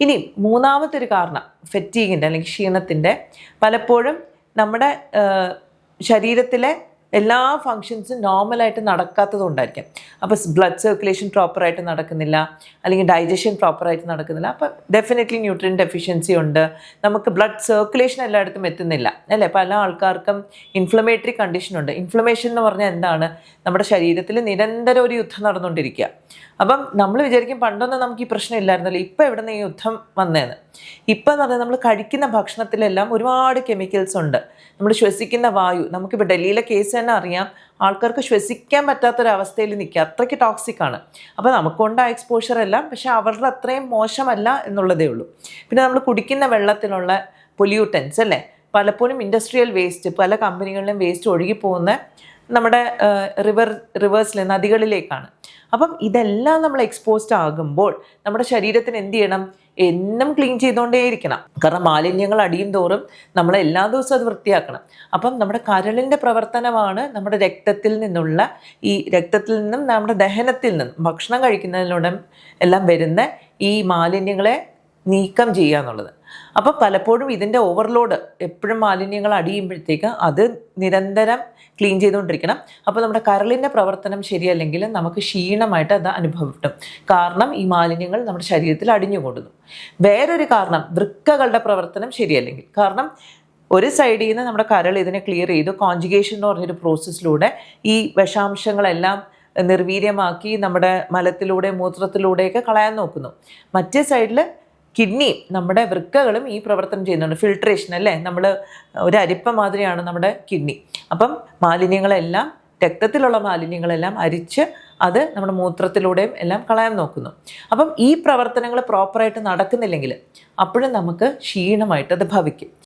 ഇനി മൂന്നാമത്തെ ഒരു കാരണം ഫെറ്റീഗിന്റെ അല്ലെങ്കിൽ ക്ഷീണത്തിന്റെ പലപ്പോഴും നമ്മുടെ ശരീരത്തിലെ എല്ലാ ഫങ്ഷൻസും നോർമലായിട്ട് നടക്കാത്തത് കൊണ്ടായിരിക്കും അപ്പോൾ ബ്ലഡ് സർക്കുലേഷൻ പ്രോപ്പറായിട്ട് നടക്കുന്നില്ല അല്ലെങ്കിൽ ഡൈജഷൻ പ്രോപ്പറായിട്ട് നടക്കുന്നില്ല. അപ്പോൾ ഡെഫിനറ്റ്ലി ന്യൂട്രിയൻ ഡെഫിഷ്യൻസി ഉണ്ട്. നമുക്ക് ബ്ലഡ് സർക്കുലേഷൻ എല്ലായിടത്തും എത്തുന്നില്ല അല്ലേ? പല ആൾക്കാർക്കും ഇൻഫ്ലമേറ്ററി കണ്ടീഷൻ ഉണ്ട്. ഇൻഫ്ലമേഷൻ എന്ന് പറഞ്ഞാൽ എന്താണ്? നമ്മുടെ ശരീരത്തിൽ നിരന്തരം ഒരു യുദ്ധം നടന്നുകൊണ്ടിരിക്കുക. അപ്പം നമ്മൾ വിചാരിക്കും പണ്ടൊന്നും നമുക്ക് ഈ പ്രശ്നം ഇല്ലായിരുന്നല്ലോ ഇപ്പം എവിടെ നിന്ന് ഈ യുദ്ധം വന്നേന്ന്? ഇപ്പം എന്ന് പറഞ്ഞാൽ നമ്മൾ കഴിക്കുന്ന ഭക്ഷണത്തിലെല്ലാം ഒരുപാട് കെമിക്കൽസ് ഉണ്ട്. നമ്മൾ ശ്വസിക്കുന്ന വായു നമുക്കിപ്പോൾ ഡൽഹിയിലെ കേസ് തന്നെ അറിയാം. ആൾക്കാർക്ക് ശ്വസിക്കാൻ പറ്റാത്തൊരവസ്ഥയിൽ നിൽക്കുക. അത്രയ്ക്ക് ടോക്സിക് ആണ്. അപ്പോൾ നമുക്കുണ്ട് ആ എക്സ്പോഷർ എല്ലാം പക്ഷെ അവരുടെ അത്രയും മോശമല്ല എന്നുള്ളതേ ഉള്ളൂ. പിന്നെ നമ്മൾ കുടിക്കുന്ന വെള്ളത്തിലുള്ള പൊല്യൂട്ടൻസ് അല്ലേ? പലപ്പോഴും ഇൻഡസ്ട്രിയൽ വേസ്റ്റ് പല കമ്പനികളിലും വേസ്റ്റ് ഒഴുകി പോകുന്ന നമ്മുടെ റിവർ റിവേഴ്സിൽ നദികളിലേക്കാണ്. അപ്പം ഇതെല്ലാം നമ്മൾ എക്സ്പോസ്ഡ് ആകുമ്പോൾ നമ്മുടെ ശരീരത്തിന് എന്ത് ചെയ്യണം? എന്നും ക്ലീൻ ചെയ്തുകൊണ്ടേയിരിക്കണം. കാരണം മാലിന്യങ്ങൾ അടിയും തോറും നമ്മൾ എല്ലാ ദിവസവും അത് വൃത്തിയാക്കണം. അപ്പം നമ്മുടെ കരളിന്റെ പ്രവർത്തനമാണ് നമ്മുടെ രക്തത്തിൽ നിന്നുള്ള ഈ രക്തത്തിൽ നിന്നും നമ്മുടെ ദഹനത്തിൽ നിന്നും ഭക്ഷണം കഴിക്കുന്നതിലൂടെ എല്ലാം വരുന്ന ഈ മാലിന്യങ്ങളെ നീക്കം ചെയ്യുക എന്നുള്ളത്. അപ്പോൾ പലപ്പോഴും ഇതിന്റെ ഓവർലോഡ് എപ്പോഴും മാലിന്യങ്ങൾ അടിയുമ്പോഴത്തേക്ക് അത് നിരന്തരം ക്ലീൻ ചെയ്തുകൊണ്ടിരിക്കണം. അപ്പോൾ നമ്മുടെ കരളിന്റെ പ്രവർത്തനം ശരിയല്ലെങ്കിൽ നമുക്ക് ക്ഷീണമായിട്ട് അത് അനുഭവപ്പെടും. കാരണം ഈ മാലിന്യങ്ങൾ നമ്മുടെ ശരീരത്തിൽ അടിഞ്ഞു അടിഞ്ഞുകൂടുന്നു. വേറൊരു കാരണം വൃക്കകളുടെ പ്രവർത്തനം ശരിയല്ലെങ്കിൽ. കാരണം ഒരു സൈഡിൽ നിന്ന് നമ്മുടെ കരൾ ഇതിനെ ക്ലിയർ ചെയ്തു. കോൺജുഗേഷൻ എന്ന് പറഞ്ഞൊരു പ്രോസസ്സിലൂടെ ഈ വിഷാംശങ്ങളെല്ലാം നിർവീര്യമാക്കി നമ്മുടെ മലത്തിലൂടെ മൂത്രത്തിലൂടെയൊക്കെ കളയാൻ നോക്കുന്നു. മറ്റേ സൈഡിൽ കിഡ്നി നമ്മുടെ വൃക്കകളും ഈ പ്രവർത്തനം ചെയ്യുന്നുണ്ട്. ഫിൽട്രേഷൻ അല്ലേ? നമ്മൾ ഒരു അരിപ്പ മാതിരിയാണ് നമ്മുടെ കിഡ്നി. അപ്പം മാലിന്യങ്ങളെല്ലാം രക്തത്തിലുള്ള മാലിന്യങ്ങളെല്ലാം അരിച്ച് അത് നമ്മുടെ മൂത്രത്തിലൂടെയും എല്ലാം കളയാൻ നോക്കുന്നു. അപ്പം ഈ പ്രവർത്തനങ്ങൾ പ്രോപ്പറായിട്ട് നടക്കുന്നില്ലെങ്കിൽ അപ്പോഴും നമുക്ക് ക്ഷീണമായിട്ട് അത് ഭവിക്കും.